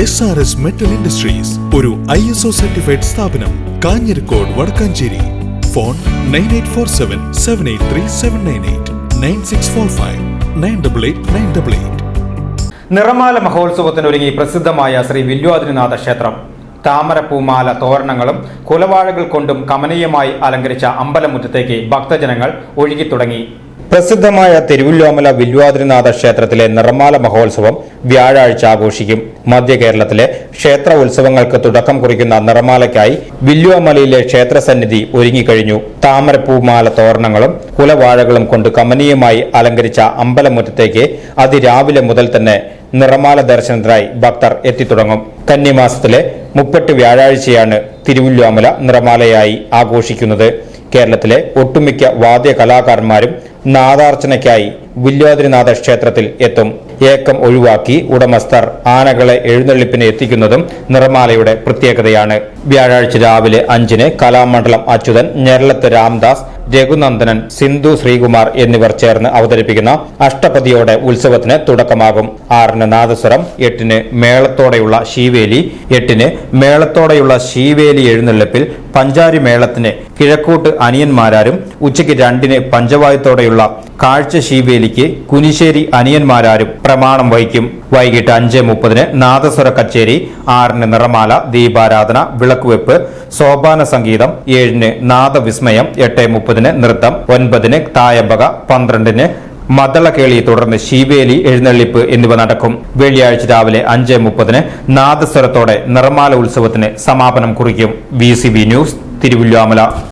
S R S metal industries ഒരു I S O certified സ്ഥാപനം Kanjirakode Vadakkanchery. Phone nine eight four seven seven eight three seven nine eight nine six four five nine double eight nine double eight നിറമാല മഹോത്സവത്തിനൊരുങ്ങി പ്രസിദ്ധമായ ശ്രീ വില്വാദിനാഥ ക്ഷേത്രം. താമരപ്പൂമാല തോരണങ്ങളും കുലവാഴകൾ കൊണ്ടും കമനീയമായി അലങ്കരിച്ച അമ്പലമുറ്റത്തേക്ക് ഭക്തജനങ്ങൾ ഒഴുകിത്തുടങ്ങി പ്രസിദ്ധമായ തിരുവല്ലോമല വില്വാദ്രിനാഥ ക്ഷേത്രത്തിലെ നിറമാല മഹോത്സവം വ്യാഴാഴ്ച ആഘോഷിക്കും. മധ്യ കേരളത്തിലെ ക്ഷേത്ര ഉത്സവങ്ങൾക്ക് തുടക്കം കുറിക്കുന്ന നിറമാലയ്ക്കായി വില്ലുവമലയിലെ ക്ഷേത്രസന്നിധി ഒരുങ്ങിക്കഴിഞ്ഞു. താമരപ്പൂമാല തോരണങ്ങളും കുലവാഴകളും കൊണ്ട് കമനീയമായി അലങ്കരിച്ച അമ്പലമുറ്റത്തേക്ക് അതിരാവിലെ മുതൽ തന്നെ നിറമാല ദർശനത്തിനായി ഭക്തർ എത്തിത്തുടങ്ങും. കന്നിമാസത്തിലെ മുപ്പെട്ട് വ്യാഴാഴ്ചയാണ് തിരുവല്ലോമല നിറമാലയായി ആഘോഷിക്കുന്നത്. കേരളത്തിലെ ഒട്ടുമിക്ക വാദ്യ കലാകാരന്മാരും നാദാർച്ചനയ്ക്കായി വില്വാദ്രിനാഥ ക്ഷേത്രത്തിൽ എത്തും. ഏക്കം ഒഴിവാക്കി ഉടമസ്ഥർ ആനകളെ എഴുന്നള്ളിപ്പിന് എത്തിക്കുന്നതും നിറമാലയുടെ പ്രത്യേകതയാണ്. വ്യാഴാഴ്ച രാവിലെ അഞ്ചിന് കലാമണ്ഡലം അച്യുതൻ ഞെരളത്ത് രാംദാസ് രഘുനന്ദനൻ സിന്ധു ശ്രീകുമാർ എന്നിവർ ചേർന്ന് അവതരിപ്പിക്കുന്ന അഷ്ടപതിയോടെ ഉത്സവത്തിന് തുടക്കമാകും. ആറിന് നാദസ്വരം എട്ടിന് മേളത്തോടെയുള്ള ശീവേലി എട്ടിന് മേളത്തോടെയുള്ള ശീവേലി എഴുന്നള്ളിപ്പിൽ പഞ്ചാരി മേളത്തിന് കിഴക്കോട്ട് അനിയന്മാരാരും ഉച്ചയ്ക്ക് രണ്ടിന് പഞ്ചവായത്തോടെയുള്ള കാഴ്ച ശീവേലിക്ക് കുനിശ്ശേരി അനിയന്മാരാരും പ്രമാണം വഹിക്കും. വൈകിട്ട് അഞ്ച് മുപ്പതിന് നാദസ്വര കച്ചേരി ആറിന് നിറമാല ദീപാരാധന വിളക്കുവെപ്പ് സോപാന സംഗീതം ഏഴിന് നാദവിസ്മയം എട്ട് മുപ്പതിന് നൃത്തം ഒൻപതിന് തായമ്പക പന്ത്രണ്ടിന് മദ്ദളക്കേളി തുടർന്ന് ശിവേലി എഴുന്നള്ളിപ്പ് എന്നിവ നടക്കും. വെള്ളിയാഴ്ച രാവിലെ അഞ്ച് മുപ്പതിന് നാദസ്വരത്തോടെ നിറമാല ഉത്സവത്തിന് സമാപനം കുറിക്കും. V news Thiruvilwamala